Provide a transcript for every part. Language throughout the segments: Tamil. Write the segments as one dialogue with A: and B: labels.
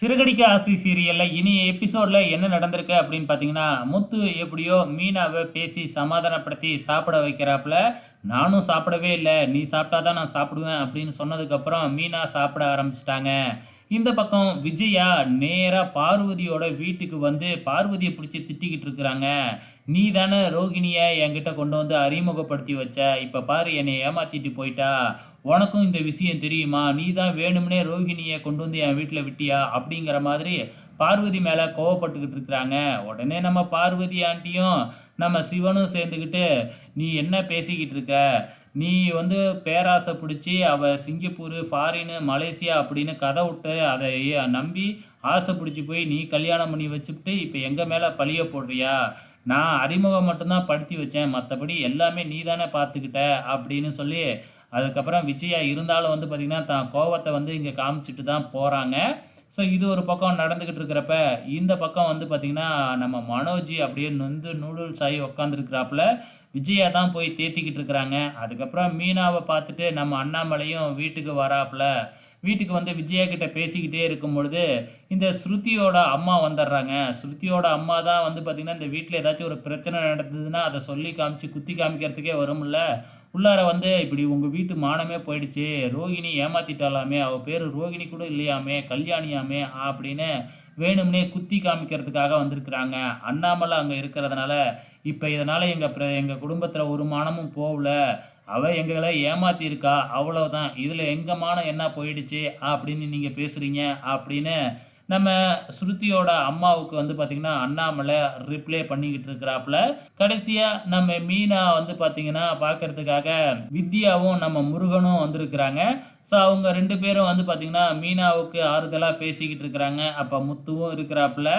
A: சிறுகடிக்க ஆசை சீரியலில் இனி எபிசோடில் என்ன நடந்திருக்கு அப்படின்னு பார்த்தீங்கன்னா முத்து எப்படியோ மீனாவை பேசி சமாதானப்படுத்தி சாப்பிட வைக்கிறாப்புல. நானும் சாப்பிடவே இல்லை. நீ சாப்பிட்டா தான் நான் சாப்பிடுவேன் அப்படின்னு சொன்னதுக்கப்புறம் மீனா சாப்பிட ஆரம்பிச்சிட்டாங்க. இந்த பக்கம் விஜயா நேராக பார்வதியோட வீட்டுக்கு வந்து பார்வதியை பிடிச்சி திட்டிக்கிட்டு இருக்கிறாங்க. நீ தானே ரோகிணியை என்கிட்ட கொண்டு வந்து அறிமுகப்படுத்தி வச்ச. இப்போ பாரு என்னை ஏமாத்திட்டு போயிட்டா. உனக்கும் இந்த விஷயம் தெரியுமா? நீ தான் வேணும்னே ரோகிணியை கொண்டு வந்து என் வீட்டில் விட்டியா? அப்படிங்கிற மாதிரி பார்வதி மேலே கோவப்பட்டுக்கிட்டு இருக்கிறாங்க. உடனே நம்ம பார்வதி ஆண்டியும் நம்ம சிவனும் சேர்ந்துக்கிட்டு நீ என்ன பேசிக்கிட்டு இருக்க? நீ வந்து பேராசை பிடிச்சி அவள் சிங்கப்பூர் ஃபாரின் மலேசியா அப்படின்னு கதை விட்டு அதை நம்பி ஆசை பிடிச்சி போய் நீ கல்யாணம் பண்ணி வச்சுக்கிட்டு இப்போ எங்கள் மேலே பழிய போடுறியா? நான் அறிமுகம் மட்டும்தான் படுத்தி வச்சேன். மற்றபடி எல்லாமே நீ தானே பார்த்துக்கிட்ட அப்படின்னு சொல்லி அதுக்கப்புறம் விஜயா இருந்தாலும் வந்து பார்த்திங்கன்னா தான் கோவத்தை வந்து இங்கே காமிச்சிட்டு தான் போகிறாங்க ஸோ இது ஒரு பக்கம் நடந்துக்கிட்டு இருக்கிறப்ப இந்த பக்கம் வந்து பார்த்திங்கன்னா நம்ம மனோஜி அப்படியே நொந்து நூடுல்ஸ் ஆகி உக்காந்துருக்கிறாப்புல. விஜயா தான் போய் தேத்திக்கிட்டு இருக்கிறாங்க. அதுக்கப்புறம் மீனாவை பார்த்துட்டு நம்ம அண்ணாமலையும் வீட்டுக்கு வராப்புல. வீட்டுக்கு வந்து விஜயா கிட்ட பேசிக்கிட்டே இருக்கும் பொழுது இந்த ஸ்ருதியோட அம்மா வந்துடுறாங்க. ஸ்ருதியோட அம்மா தான் வந்து பார்த்திங்கன்னா இந்த வீட்டில் ஏதாச்சும் ஒரு பிரச்சனை நடந்ததுன்னா அதை சொல்லி காமிச்சு குத்தி காமிக்கிறதுக்கே வரும்ல. உள்ளார வந்து இப்படி உங்கள் வீட்டு மானமே போயிடுச்சு. ரோகிணி ஏமாத்திட்டாலாமே. அவள் பேர் ரோகிணி கூட இல்லையாமே. கல்யாணியாமே. அப்படின்னு வேணும்னே குத்தி காமிக்கிறதுக்காக வந்திருக்கிறாங்க. அண்ணாமலை அங்கே இருக்கிறதுனால இப்போ இதனால் எங்கள் எங்கள் குடும்பத்தில் ஒரு மானமும் போகல. அவள் எங்களை ஏமாத்தியிருக்கா அவ்வளோதான் இதில் எங்கள் மானம் என்ன போயிடுச்சு அப்படின்னு நீங்கள் பேசுகிறீங்க அப்படின்னு நம்ம ஸ்ருதியோட அம்மாவுக்கு வந்து பார்த்திங்கன்னா அண்ணாமலை ரிப்ளை பண்ணிக்கிட்டு இருக்கிறாப்புல. கடைசியாக நம்ம மீனா வந்து பார்த்திங்கன்னா பார்க்கறதுக்காக வித்யாவும் நம்ம முருகனும் வந்திருக்கிறாங்க. ஸோ அவங்க ரெண்டு பேரும் வந்து பார்த்திங்கன்னா மீனாவுக்கு ஆறுதலாக பேசிக்கிட்டு இருக்கிறாங்க. அப்போ முத்துவும் இருக்கிறாப்புல.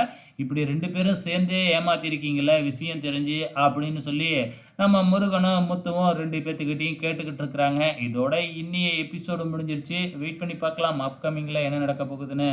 A: இப்படி ரெண்டு பேரும் சேர்ந்தே ஏமாத்திருக்கீங்கள விஷயம் தெரிஞ்சு அப்படின்னு சொல்லி நம்ம முருகனும் முத்துவும் ரெண்டு பேர்த்துக்கிட்டையும் கேட்டுக்கிட்டு இருக்கிறாங்க. இதோட இன்னிய எபிசோடு முடிஞ்சிருச்சு. வெயிட் பண்ணி பார்க்கலாம். அப்கமிங்கில் என்ன நடக்க போகுதுன்னு.